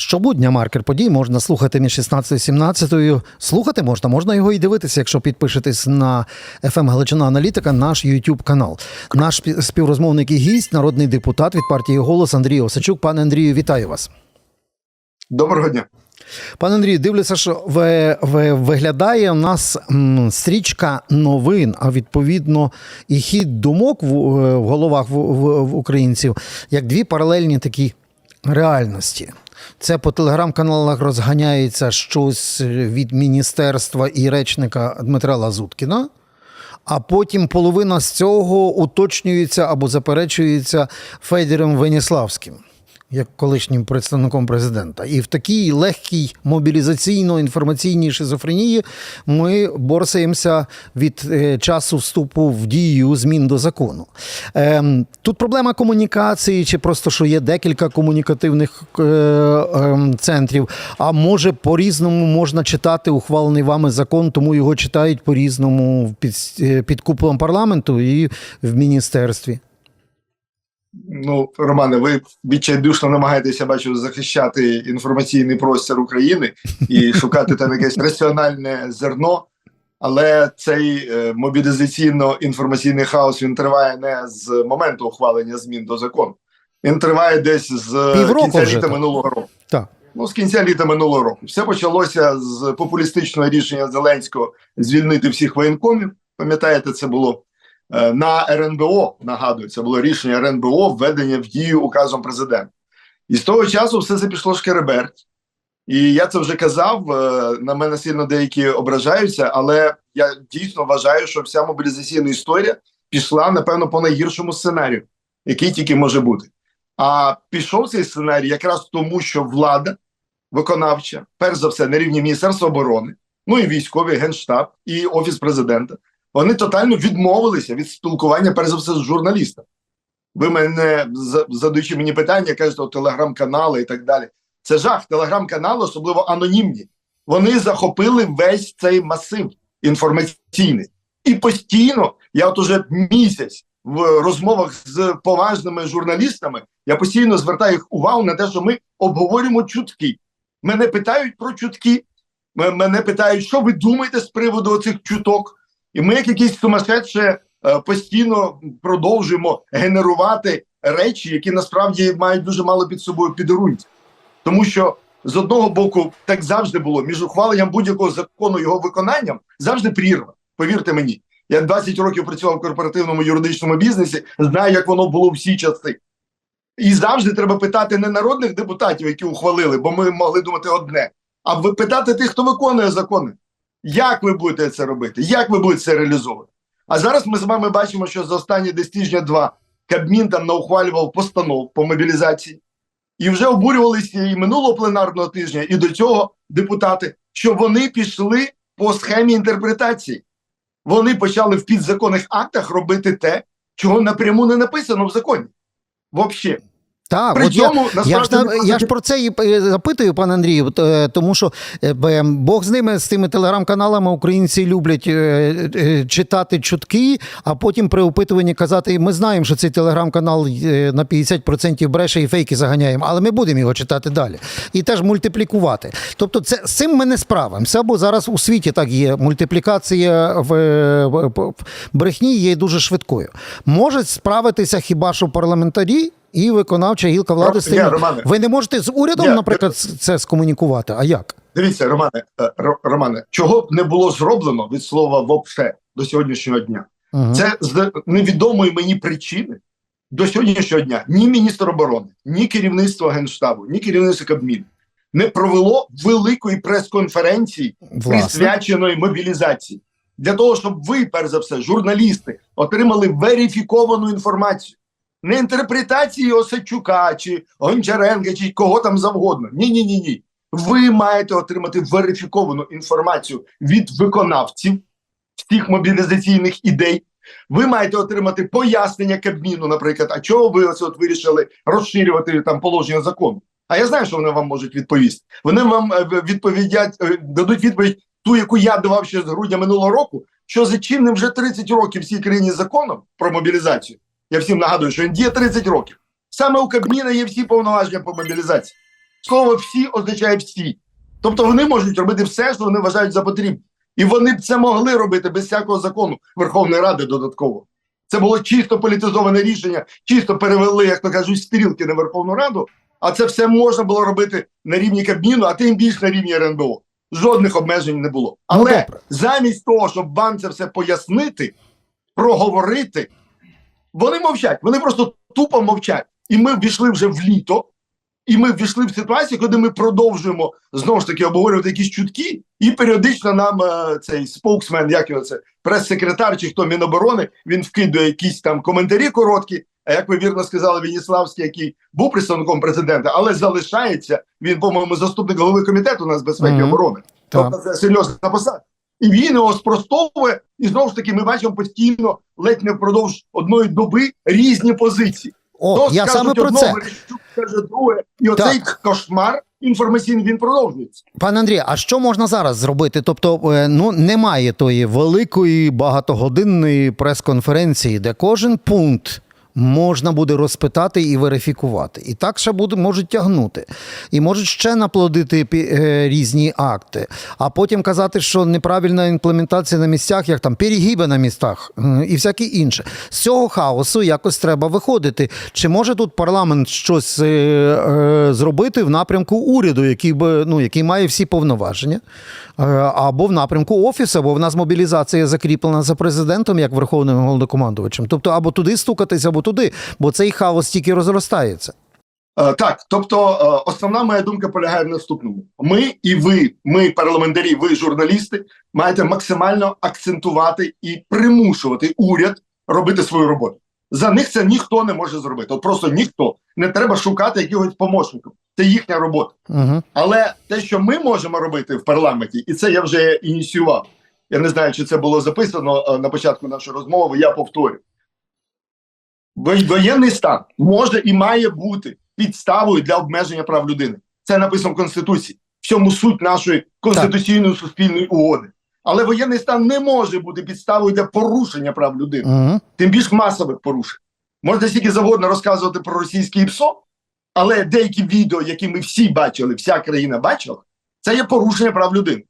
Щобудня маркер подій можна слухати між 16 і 17. Слухати можна, можна його і дивитися, якщо підпишетесь на FM Галичина Аналітика, наш YouTube канал. Наш спі- співрозмовник і гість, народний депутат від партії Голос Андрій Осачук. Пане Андрію, вітаю вас. Доброго дня. Пане Андрію, дивлюся, що ви, ви, виглядає у нас стрічка новин, а відповідно і хід думок в, в головах в, в, в українців, як дві паралельні такі реальності. Це по телеграм-каналах розганяється щось від міністерства і речника Дмитра Лазуткіна. А потім половина з цього уточнюється або заперечується Федіром Веніславським, як колишнім представником президента. І в такій легкій мобілізаційно-інформаційній шизофренії ми борсаємося від е, часу вступу в дію змін до закону. Ем, тут проблема комунікації, чи просто що є декілька комунікативних е, ем, центрів. А може по-різному можна читати ухвалений вами закон, тому його читають по-різному під, е, під куполом парламенту і в міністерстві. Ну, Романе, ви відчайдушно намагаєтеся, бачу, захищати інформаційний простір України і шукати там якесь раціональне зерно. Але цей е, мобілізаційно-інформаційний хаос він триває не з моменту ухвалення змін до закону. Він триває десь з Півроку кінця вже літа так. минулого року. Так. Ну, з кінця літа минулого року. Все почалося з популістичного рішення Зеленського звільнити всіх воєнкомів. Пам'ятаєте, це було на РНБО. Нагадую, це було рішення РНБО введення в дію указом президента. І з того часу все це пішло шкереберть. І я це вже казав. е, На мене сильно деякі ображаються, але я дійсно вважаю, що вся мобілізаційна історія пішла, напевно, по найгіршому сценарію, який тільки може бути. А пішов цей сценарій якраз тому, що влада виконавча, перш за все, на рівні Міністерства оборони, ну і військовий генштаб, і офіс президента, вони тотально відмовилися від спілкування, перш за все, з журналістами. Ви мене задаючи мені питання, кажете, телеграм-канали і так далі. Це жах. Телеграм-канали, особливо анонімні. Вони захопили весь цей масив інформаційний. І постійно, я от уже місяць в розмовах з поважними журналістами, я постійно звертаю їх увагу на те, що ми обговорюємо чутки. Мене питають про чутки, мене питають, що ви думаєте з приводу цих чуток. І ми, як якісь сумасшедші, е, постійно продовжуємо генерувати речі, які насправді мають дуже мало під собою підґрунтя. Тому що з одного боку, так завжди було між ухваленням будь-якого закону його виконанням завжди прірва. Повірте мені, я 20 років працював в корпоративному юридичному бізнесі, знаю, як воно було всі часи. І завжди треба питати не народних депутатів, які ухвалили, бо ми могли думати одне, а питати тих, хто виконує закони. Як ви будете це робити? Як ви будете це реалізовувати? А зараз ми з вами бачимо, що за останні десь тижня два Кабмін там наухвалював постанов по мобілізації. І вже обурювалися і минулого пленарного тижня, і до цього депутати, що вони пішли по схемі інтерпретації. Вони почали в підзаконних актах робити те, чого напряму не написано в законі. Взагалі. Так, При от я, цьому, я, ж, на- я ж про це і е, запитую, пане Андрію, е, тому що е, Бог з ними, з тими телеграм-каналами, українці люблять читати чутки, а потім при опитуванні казати: ми знаємо, що цей телеграм-канал на 50% бреше і фейки заганяємо, але ми будемо його читати далі. І теж мультиплікувати. Тобто, це з цим ми не справимося, бо зараз у світі так є. Мультиплікація в, в, в брехні є дуже швидкою. Можуть справитися хіба що парламентарі. І виконавча гілка влади. Романе. Ви не можете з урядом, Ні, наприклад, с- це скомунікувати. А як? Дивіться, Романе, е, Романе, чого б не було зроблено від слова «вопше» до сьогоднішнього дня. Угу. Це з невідомої мені причини до сьогоднішнього дня ні міністр оборони, ні керівництво генштабу, ні керівництво Кабміну не провело великої прес-конференції, присвяченої мобілізації, для того, щоб ви, перш за все, журналісти, отримали верифіковану інформацію. Не інтерпретації Осадчука, чи Гончаренка, чи кого там завгодно. Ні, ні, ні, ні. Ви маєте отримати верифіковану інформацію від виконавців всіх мобілізаційних ідей. Ви маєте отримати пояснення Кабміну, наприклад, а чого ви оце от вирішили розширювати там положення закону? А я знаю, що вони вам можуть відповісти. Вони вам е, відповідять, е, дадуть відповідь ту, яку я давав ще з грудня минулого року, що за чинним вже 30 років в цій країні законом про мобілізацію. Я всім нагадую, що він діє 30 років. Саме у Кабміна є всі повноваження по мобілізації. Слово всі означає всі. Тобто вони можуть робити все, що вони вважають за потрібне. І вони б це могли робити без всякого закону Верховної Ради додатково. Це було чисто політизоване рішення, чисто перевели, як то кажуть, стрілки на Верховну Раду. А це все можна було робити на рівні Кабміну, а тим більше на рівні РНБО. Жодних обмежень не було. Але добре. замість того, щоб вам це все пояснити, проговорити, вони мовчать. Вони просто тупо мовчать. І ми ввійшли вже в літо, і ми ввійшли в ситуацію, коли ми продовжуємо знову ж таки обговорювати якісь чутки, і періодично нам е, цей споксмен, як його це прес-секретар чи хто Міноборони, він вкидує якісь там коментарі короткі. А як ви вірно сказали, Веніславський, який був представником президента, але залишається він, по-моєму, заступник голови комітету нацбезпеки і Мгм. оборони. Тобто це серйозна посада. І він його спростовує, і знову ж таки ми бачимо постійно, ледь не впродовж одної доби різні позиції. О, То я саме про одно, це. Каже друге, і оцей кошмар інформаційний він продовжується. Пане Андрій, а що можна зараз зробити? Тобто, е, ну немає тої великої багатогодинної прес-конференції, де кожен пункт. Можна буде розпитати і верифікувати. І так ще буде, можуть тягнути. І можуть ще наплодити е, різні акти. А потім казати, що неправильна імплементація на місцях, як там перегиби на містах і всяке інше. З цього хаосу якось треба виходити. Чи може тут парламент щось е, е, зробити в напрямку уряду, який би ну який має всі повноваження, або в напрямку офісу, бо в нас мобілізація закріплена за президентом як верховним головнокомандувачем. Тобто або туди стукатись, або туди, бо цей хаос тільки розростається. Е, так, тобто е, основна моя думка полягає в наступному: ми і ви, ми парламентарі, ви журналісти, маєте максимально акцентувати і примушувати уряд робити свою роботу. За них це ніхто не може зробити. От просто ніхто не треба шукати якихось помощників. Це їхня робота. Угу. Але те, що ми можемо робити в парламенті, і це я вже ініціював. Я не знаю, чи це було записано е, на початку нашої розмови. Я повторю. Воєнний стан може і має бути підставою для обмеження прав людини. Це написано в Конституції. В цьому суть нашої конституційної суспільної угоди. Але воєнний стан не може бути підставою для порушення прав людини Угу. тим більш масових порушень. Можна стільки завгодно розказувати про російський ПСО, але деякі відео, які ми всі бачили, вся країна бачила, це є порушення прав людини.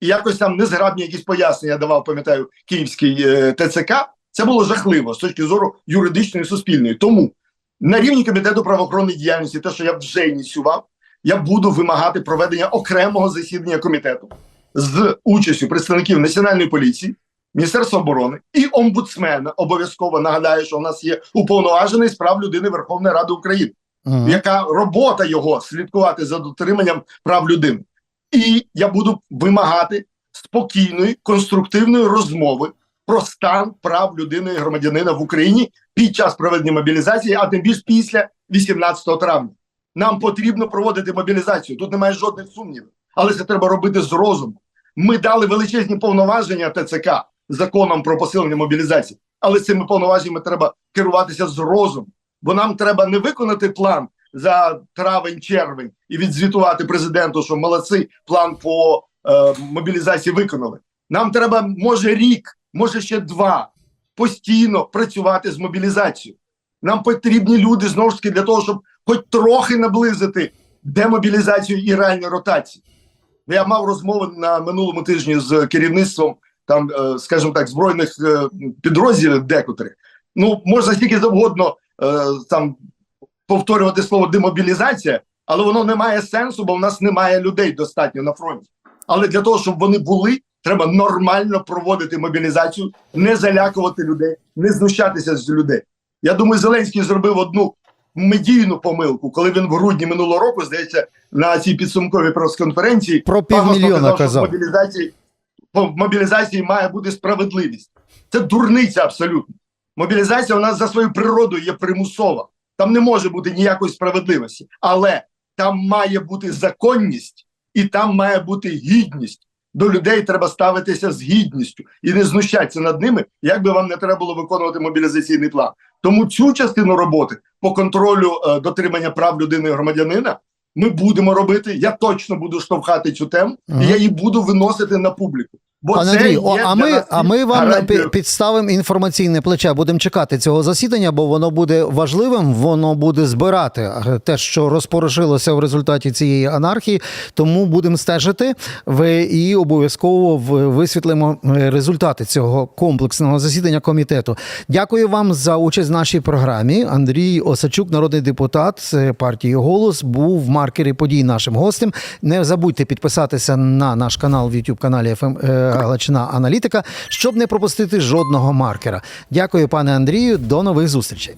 І якось там незграбні якісь пояснення давав, пам'ятаю, київський е, ТЦК. Це було жахливо з точки зору юридичної суспільної. Тому на рівні комітету правоохоронної діяльності, те, що я вже ініціював, я буду вимагати проведення окремого засідання комітету з участю представників національної поліції, Міністерства оборони і омбудсмена обов'язково нагадаю, що у нас є уповноважений з прав людини Верховної Ради України, Угу. яка робота його слідкувати за дотриманням прав людини. І я буду вимагати спокійної, конструктивної розмови про стан прав людини і громадянина в Україні під час проведення мобілізації, а тим більш після 18 травня. Нам потрібно проводити мобілізацію. Тут немає жодних сумнівів, але це треба робити з розуму. Ми дали величезні повноваження ТЦК законом про посилення мобілізації, але цими повноваженнями треба керуватися з розумом, бо нам треба не виконати план за травень-червень і відзвітувати президенту, що молодці, план по е, мобілізації виконали. Нам треба може рік, може ще два постійно працювати з мобілізацією. Нам потрібні люди знову ж таки для того, щоб хоч трохи наблизити демобілізацію і реальні ротації. Я мав розмову на минулому тижні з керівництвом там, е, скажімо так, збройних е, підрозділів декотрих. Ну можна стільки завгодно там повторювати слово демобілізація, але воно не має сенсу, бо в нас немає людей достатньо на фронті. Але для того, щоб вони були, треба нормально проводити мобілізацію, не залякувати людей, не знущатися з людей. Я думаю, Зеленський зробив одну медійну помилку, коли він в грудні минулого року, здається, на цій підсумковій прес-конференції Про півмільйона що казав. в мобілізації по мобілізації має бути справедливість. Це дурниця абсолютно. Мобілізація у нас за своєю природою є примусова. Там не може бути ніякої справедливості, але там має бути законність і там має бути гідність. До людей треба ставитися з гідністю і не знущатися над ними, як би вам не треба було виконувати мобілізаційний план. Тому цю частину роботи по контролю е, дотримання прав людини і громадянина ми будемо робити. Я точно буду штовхати цю тему, Ага. і я її буду виносити на публіку. Бо Пане це Андрій, о, а ми, а ми вам гарантією. пі- підставимо інформаційне плече. Будемо чекати цього засідання, бо воно буде важливим. Воно буде збирати е, те, що розпорошилося в результаті цієї анархії. Тому будемо стежити ви і обов'язково висвітлимо е, результати цього комплексного засідання комітету. Дякую вам за участь в нашій програмі. Андрій Осачук, народний депутат партії Голос, був в маркері подій нашим гостем. Не забудьте підписатися на наш канал в youtube каналі «ФМ е, Галичина Аналітика, щоб не пропустити жодного маркера. Дякую, пане Андрію. До нових зустрічей.